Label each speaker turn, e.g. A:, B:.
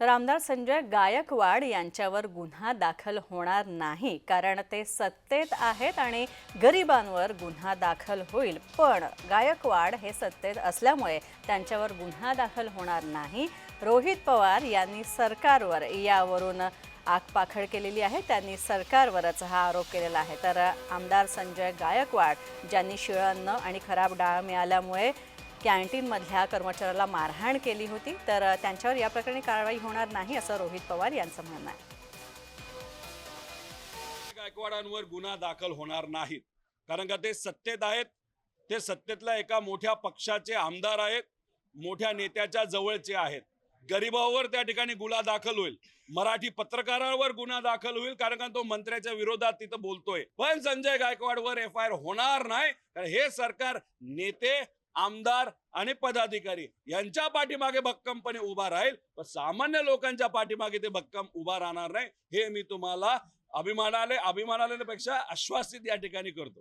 A: तर आमदार संजय गायकवाड यांच्यावर गुन्हा दाखल होणार नाही कारण ते सत्तेत आहेत आणि गरिबांवर गुन्हा दाखल होईल. पण गायकवाड हे सत्तेत असल्यामुळे त्यांच्यावर गुन्हा दाखल होणार नाही. रोहित पवार यांनी सरकारवर यावरून आगपाखड केलेली आहे. त्यांनी सरकारवरच हा आरोप केलेला आहे. तर आमदार संजय गायकवाड ज्यांनी शिळं अन्न आणि खराब डाळ मिळाल्यामुळे कॅन्टीनमधल्या कर्मचाऱ्याला मारहाण केली होती तर त्यांच्यावर या प्रकरणी कारवाई होणार नाही असं रोहित पवार यांचं म्हणणं आहे.
B: गायकवाडांवर गुन्हा दाखल होणार नाहीत. कारण का ते सत्तेत आहेत ते सत्तेतल्या एका मोठ्या पक्षाचे आमदार आहेत मोठ्या नेत्याच्या जवळचे आहेत. गरिबावर त्या ठिकाणी गुन्हा दाखल होईल. मराठी पत्रकारांवर गुन्हा दाखल होईल कारण का तो मंत्र्याच्या विरोधात तिथं बोलतोय. पण संजय गायकवाडवर एफ आय आर होणार नाही कारण हे सरकार नेते आमदार आणि पदाधिकारी यांच्या पाठीमागे भक्कमपणे उभा राहील. पण सामान्य लोकांच्या पाठीमागे ते भक्कम उभा राहणार नाही हे मी तुम्हाला अभिमानाने अभिमानाने पेक्षा आश्वासित या ठिकाणी करतो.